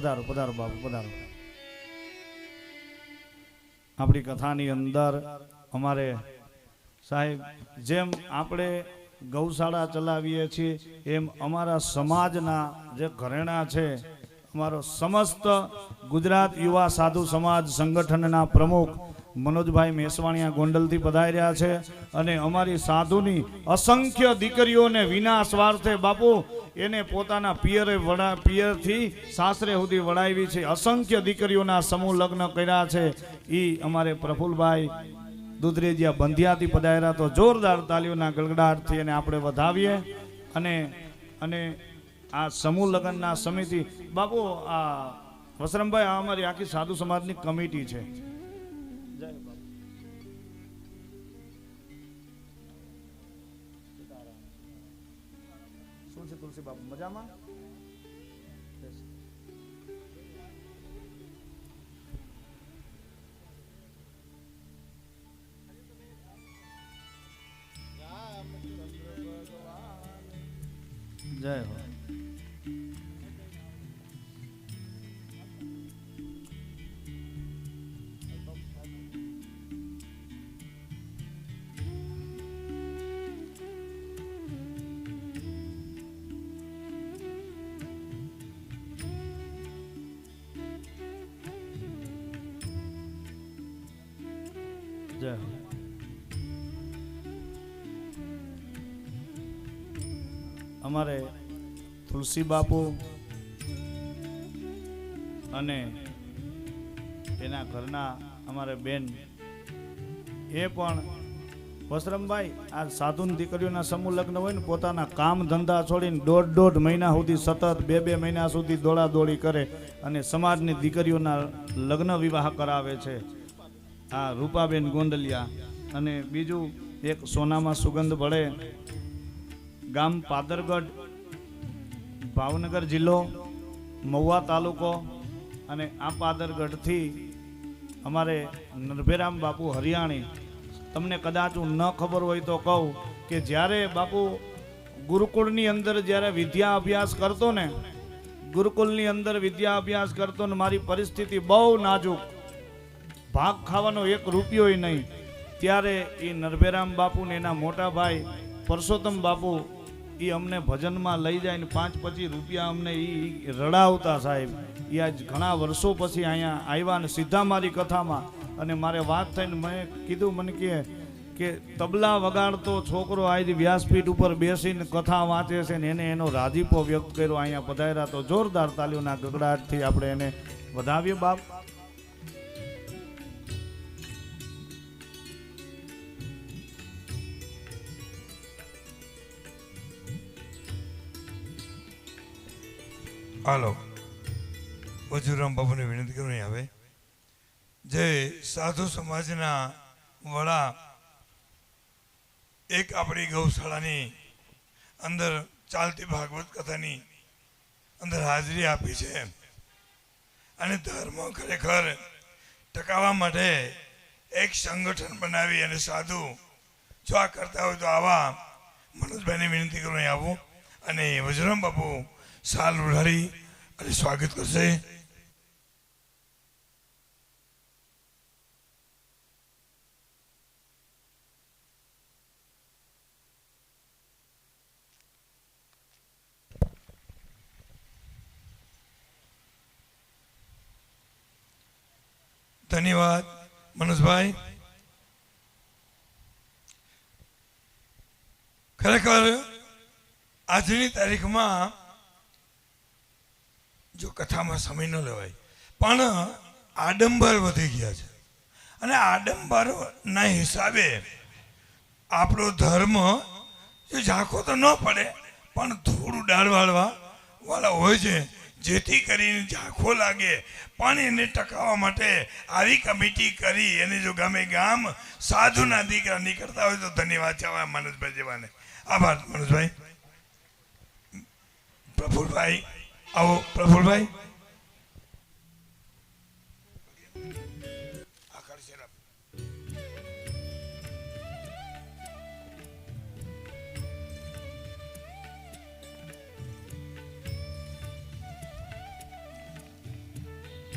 પધારો પધારો બાપુ, પધારો. આપણી કથાની અંદર અમારે સાહેબ, જેમ આપણે ગૌશાળા ચલાવીએ છીએ, એમ અમારા સમાજના જે ઘરેણા છે, અમારો સમસ્ત ગુજરાત યુવા સાધુ સમાજ સંગઠનના પ્રમુખ મનોજભાઈ મેસવાણીયા ગોંડલથી પધાર્યા છે. અને અમારી સાધુની અસંખ્ય દીકરીઓને વિના સ્વાર્થે બાપુ એને પોતાના પિયરે વડા પિયરથી સાસરે સુધી વડાવી છે. અસંખ્ય દીકરીઓના સમૂહ લગ્ન કર્યા છે. એ અમારે પ્રફુલભાઈ દુધરેજીયા બંધિયાથી પધાર્યા તો જોરદાર તાલીઓના ગળગડાટથી એને આપણે વધાવીએ અને અને આ સમૂહ લગ્નના સમિતિ, બાપુ, આ વસરમભાઈ, આ અમારી આખી સાધુ સમાજની કમિટી છે. શું તુલસી બાપુ. મજામાં? જય હો. જય અમારે તુલસી બાપુ અને એના ઘરના અમારે બેન, એ પણ વસરમભાઈ, આ સાધુન દીકરીઓના સમૂહ લગ્ન હોય ને, પોતાના કામ ધંધા છોડીને દોઢ દોઢ મહિના સુધી, સતત બે બે મહિના સુધી દોડાદોડી કરે અને સમાજની દીકરીઓના લગ્ન વિવાહ કરાવે છે. આ રૂપાબેન ગોંડલિયા અને બીજું એક સોનામાં સુગંધ ભળે ગામ પાદરગઢ, ભાવનગર જિલ્લો, મહુવા તાલુકો અને આ પાદરગઢથી અમારે નરભેરામ બાપુ હરિયાણી. તમને કદાચ હું ન ખબર હોય તો કહું કે જ્યારે બાપુ ગુરુકુળની અંદર જ્યારે વિદ્યા અભ્યાસ કરતો ને, ગુરુકુળની અંદર વિદ્યા અભ્યાસ કરતો ને મારી પરિસ્થિતિ બહુ નાજુક. ભાગ ખાવાનો એક રૂપિયોય નહીં. ત્યારે એ નરભેરામ બાપુ ને એના મોટા ભાઈ પરસોત્તમ બાપુ એ અમને ભજનમાં લઈ જાય ને પાંચ પચીસ રૂપિયા અમને એ રડાવતા સાહેબ. એ આજ ઘણા વર્ષો પછી અહીંયા આવ્યા ને સીધા મારી કથામાં. અને મારે વાત થઈને મેં કીધું, મને કે કે તબલા વગાડતો છોકરો આજે વ્યાસપીઠ ઉપર બેસીને કથા વાંચે છે ને એને એનો રાજીપો વ્યક્ત કર્યો અહીંયા પધાર્યા તો જોરદાર તાલીઓના ગગડાટથી આપણે એને વધાવીએ બાપ. હાલો. વજુરામ બાપુને વિનંતી કરું અહીં આવે. જે સાધુ સમાજના વડા એક આપણી ગૌશાળાની અંદર ચાલતી ભાગવત કથાની અંદર હાજરી આપી છે. અને ધર્મ ખરેખર ટકાવવા માટે એક સંગઠન બનાવી અને સાધુ જો આ કરતા હોય તો આવા મનોજભાઈને વિનંતી કરું અહીં આવું. અને વજરામ બાપુ સાલ ઉડાડી અને સ્વાગત કરશે. ધન્યવાદ મનોજભાઈ. ખરેખર આજની તારીખમાં જો કથામાં સમય ન લેવાય. પણ આડંબર વધી ગયા છે. અને આડંબરના હિસાબે આપણો ધર્મ જે ઝાંખો તો ન પડે, પણ થોડું ડાળવાળવા વાળા હોય છે. જેથી કરીને ઝાંખો લાગે. પણ એને ટકાવવા માટે આવી કમિટી કરી, એને જો ગામે ગામ સાધુના દીકરા નીકળતા હોય તો ધન્યવાદ છે મનોજભાઈ જેવાને. આભાર મનોજભાઈ પ્રફુલભાઈ આવો પ્રફુલભાઈ.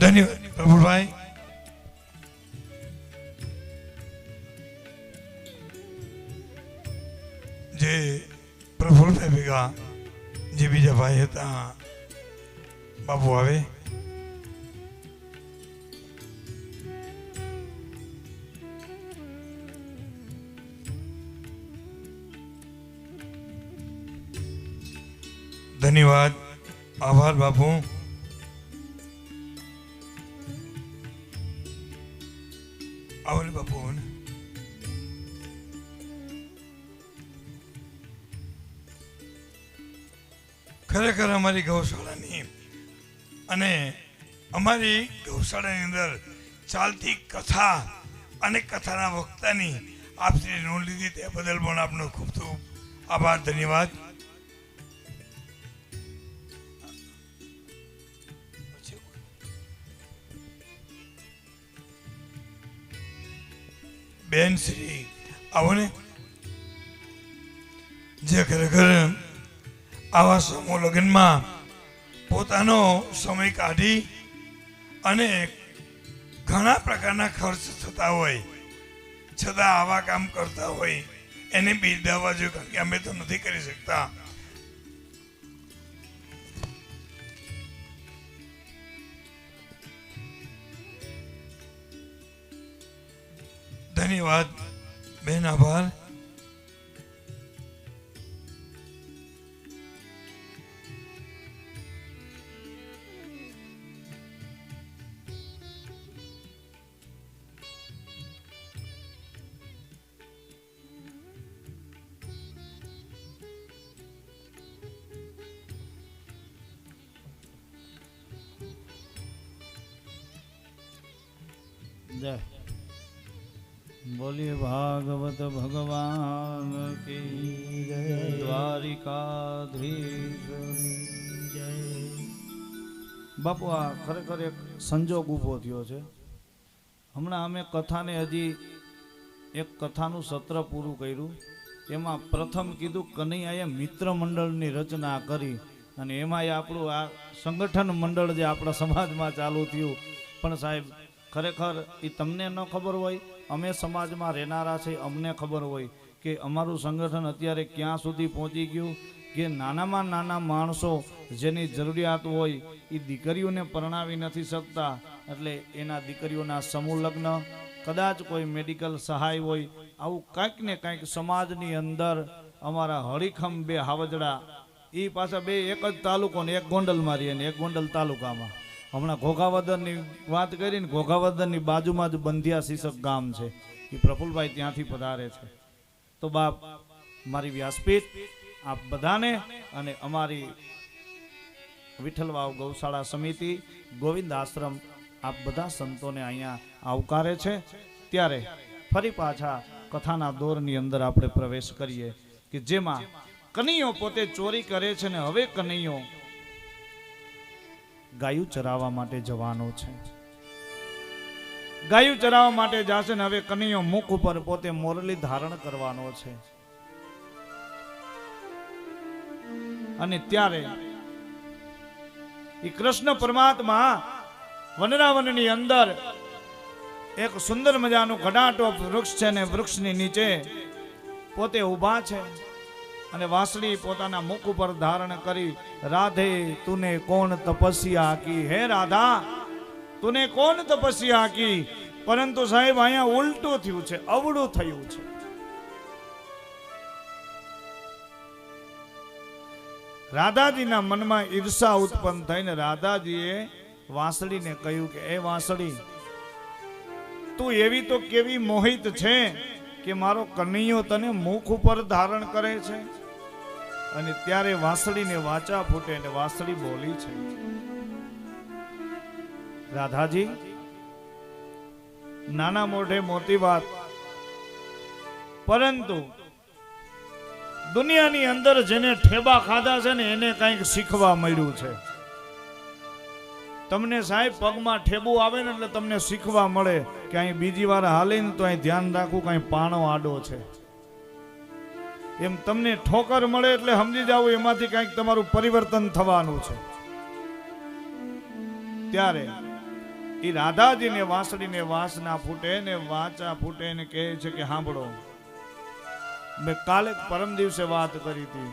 ધન્યવાદ પ્રભુભાઈ જે પ્રફુલભાઈ ભેગા જે બીજા ભાઈ હતા બાપુ આવે ધન્યવાદ આભાર બાપુ આવલે બાપુ ખરેખર અમારી ગૌશાળાની અને અમારી ગૌશાળાની અંદર ચાલતી કથા અને કથાના વક્તાની આપશ્રી નોંધ લીધી તે બદલ પણ આપનો ખૂબ ખૂબ આભાર, ધન્યવાદ. બેન શ્રી, આવો ને. જે ખરેખર આવા સમૂહ લગ્નમાં પોતાનો સમય કાઢી અને ઘણા પ્રકારના ખર્ચ થતા હોય, છતાં આવા કામ કરતા હોય, એને બિરદાવવા જોઈએ, કારણ કે અમે તો નથી કરી શકતા. ધન્યવાદ, બેન, આભાર. જય. બોલીએ ભાગવત ભગવાન કી જય. દ્વારિકાધીશ જય. બાપુ, આ ખરેખર એક સંજોગ ઊભો થયો છે. હમણાં અમે કથાને હજી એક કથાનું સત્ર પૂરું કર્યું. એમાં પ્રથમ કીધું કનૈયાએ મિત્ર મંડળની રચના કરી અને એમાંય આપણું આ સંગઠન મંડળ જે આપણા સમાજમાં ચાલુ થયું. પણ સાહેબ ખરેખર એ તમને ન ખબર હોય, અમે સમાજમાં રહેનારા છે, અમને ખબર હોય કે અમારું સંગઠન અત્યારે ક્યાં સુધી પહોંચી ગયું, કે નાનામાં નાના માણસો જેની જરૂરિયાત હોય એ દીકરીઓને પરણાવી નથી શકતા, એટલે એના દીકરીઓના સમૂહ લગ્ન, કદાચ કોઈ મેડિકલ સહાય હોય, આવું કાંઈક ને કાંઈક સમાજની અંદર અમારા હળીખમ બે હાવજડા એ પાછા બે એક જ તાલુકો ને એક ગોંડલમાં રહીએ ને એક ગોંડલ તાલુકામાં. હમણાં ઘોઘાવદરની વાત કરીને ઘોઘાવદરની બાજુમાં જ બંધિયા શીશક ગામ છે. એ પ્રફુલભાઈ ત્યાંથી પધારે છે. તો બાપ, મારી વ્યાસપીઠ, આપ બધાને અને અમારી વિઠ્ઠલવાવ ગૌશાળા સમિતિ, ગોવિંદ આશ્રમ, આપ બધા સંતોને અહીંયા આવકારે છે. ત્યારે ફરી પાછા કથાના દોરની અંદર આપણે પ્રવેશ કરીએ કે જેમાં કનૈયો પોતે ચોરી કરે છે ને હવે કનૈયો ગાયું ચરાવવા માટે જવાનો છે. ગાયું ચરાવવા માટે જશે ને હવે કનૈયો મુખ ઉપર પોતે મોરલી ધારણ કરવાનો છે. અને ત્યારે એ કૃષ્ણ પરમાત્મા વનરાવનની અંદર એક સુંદર મજાનું ઘડાટો વૃક્ષ છે ને વૃક્ષની નીચે પોતે ઊભા છે. અને વાંસળી પોતાના મુખ ઉપર ધારણ કરી, રાધે, તુને કોણ તપસ્યા કી? હે રાધા, તુને કોણ તપસ્યા કી? પરંતુ સાહેબ, અહીંયા ઉલટું થયું છે, અવળું થયું છે. રાધાજીના મનમાં ઈર્ષા ઉત્પન્ન થઈને રાધાજીએ વાંસળીને કહ્યું કે, એ વાંસળી, તું એવી તો કેવી મોહિત છે કે મારો કનૈયો તને મુખ ઉપર ધારણ કરે છે? અને ત્યારે વાંસળીને વાચા ફૂટે અને વાંસળી બોલી છે. રાધાજી, નાના મોઢે મોટી વાત. પરંતુ દુનિયાની અંદર જેને ઠેબા ખાધા છે ને એને કંઈક શીખવા મળ્યું છે. તમને સાહેબ પગમાં ઠેબુ આવે ને એટલે તમને શીખવા મળે. કે અહીં બીજી વાર હાલે ને તો અહીં ધ્યાન રાખવું કઈ પાણો આડો છે. એમ તમને ઠોકર મળે એટલે સમજી જાવ એમાંથી કંઈક તમારું પરિવર્તન થવાનું છે. ત્યારે એ રાધાજીને વાંસળીને વાસ ના ફૂટે ને વાચા ફૂટે ને કહે છે કે સાંભળો મેં કાલે પરમ દિવસે વાત કરી હતી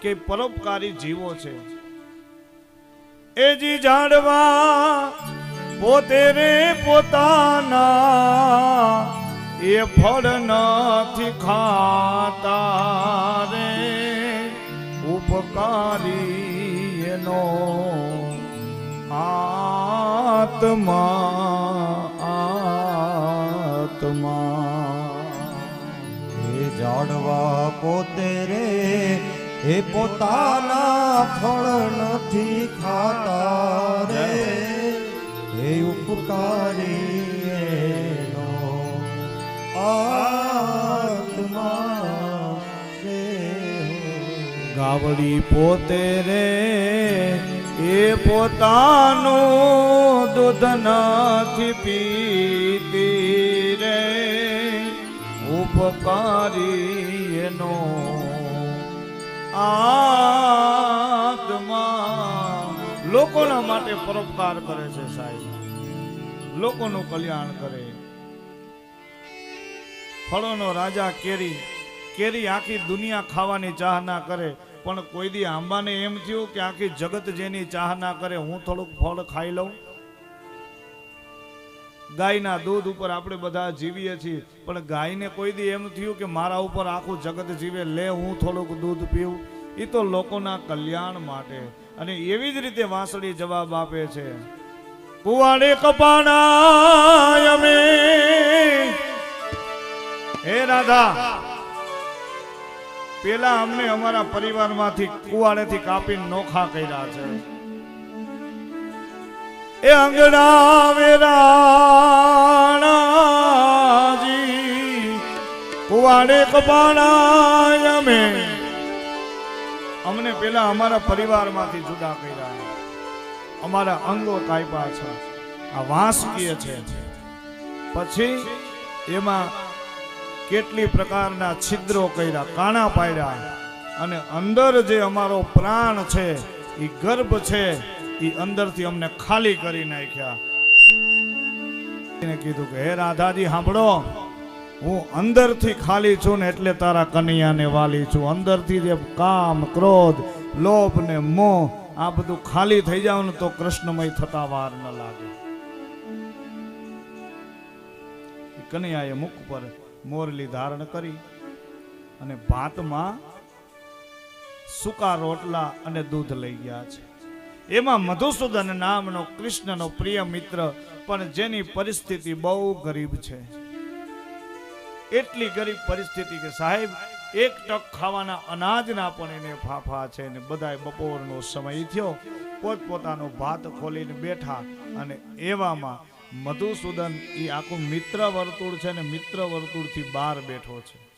કે પરોપકારી જીવો છે. એ જી જાણવા પોતે રે પોતાના એ ફળ નથી ખાતા રે. ઉપકારી એનો આત્મા આત્મા. એ જાણવા પોતે રે એ પોતાના ફળ નથી ખાતા રે. એ ઉપકારી આત્મા ગાવડી પોતે રે, એ પોતાનું દૂધ નથી પીતી રે. ઉપકારી એનો આત્મા. લોકોના માટે પરોપકાર કરે છે સાહેબ. લોકોનું કલ્યાણ કરે. ફળોનો રાજા કેરી કેરી આખી દુનિયા ખાવાની ચાહ ના કરે, પણ કોઈ દી આંબાને એમ થયું કે આખી જગત જેની ચાહ ના કરે, હું થોડુંક ફળ ખાઈ લઉં? ગાયના દૂધ ઉપર આપણે બધા જીવીએ છીએ, પણ ગાયને કોઈ દી એમ થયું કે મારા ઉપર આખું જગત જીવે, લે હું થોડુંક દૂધ પીવું એ તો લોકોના કલ્યાણ માટે. અને એવી જ રીતે વાંસળી જવાબ આપે છે. કુવાડે કપાણા અમે. હે રાધા, પેલા અમને અમારા પરિવારમાંથી કુવાડેથી કાપીને નોખા કર્યા છે. એ અંગડા વેરાણાજી, કુવાડે કપાણા અમે. અમને પેલા અમારા પરિવારમાંથી જુદા કર્યા અમારા અંગો કાપ્યા છે આ વાંસકીય છે. પછી એમાં કેટલી પ્રકારના છિદ્રો કર્યા, કાણા પાડ્યા અને અંદર જે અમારો પ્રાણ છે એ ગર્ભ છે એ અંદરથી અમને ખાલી કરી નાખ્યા. એને કીધું કે, હે રાધાજી, સાંભળો, હું અંદરથી ખાલી છું ને એટલે તારા કનૈયાને વાલી છું. અંદરથી જે કામ, ક્રોધ, લોભ ને મોહ આ બધું ખાલી થઈ જાવ ને તો કૃષ્ણમય થતા વાર ન લાગે. કનૈયાએ મુખ પર મોરલી ધારણ કરી અને ભાતમાં સૂકા રોટલા અને દૂધ લઈ ગયા છે. એમાં મધુસૂદન નામનો કૃષ્ણનો પ્રિય મિત્ર, પણ જેની પરિસ્થિતિ બહુ ગરીબ છે. એટલી ગરીબ પરિસ્થિતિ કે સાહેબ એક ટક ખાવાના અનાજના પણ એને ફાફા છે ને બધાય બપોરનો સમય થયો. પોતપોતાનો ભાત ખોલીને બેઠા અને એવામાં મધુસૂદન એ આખું મિત્ર વર્તુળ છે ને મિત્ર વર્તુળથી બહાર બેઠો છે.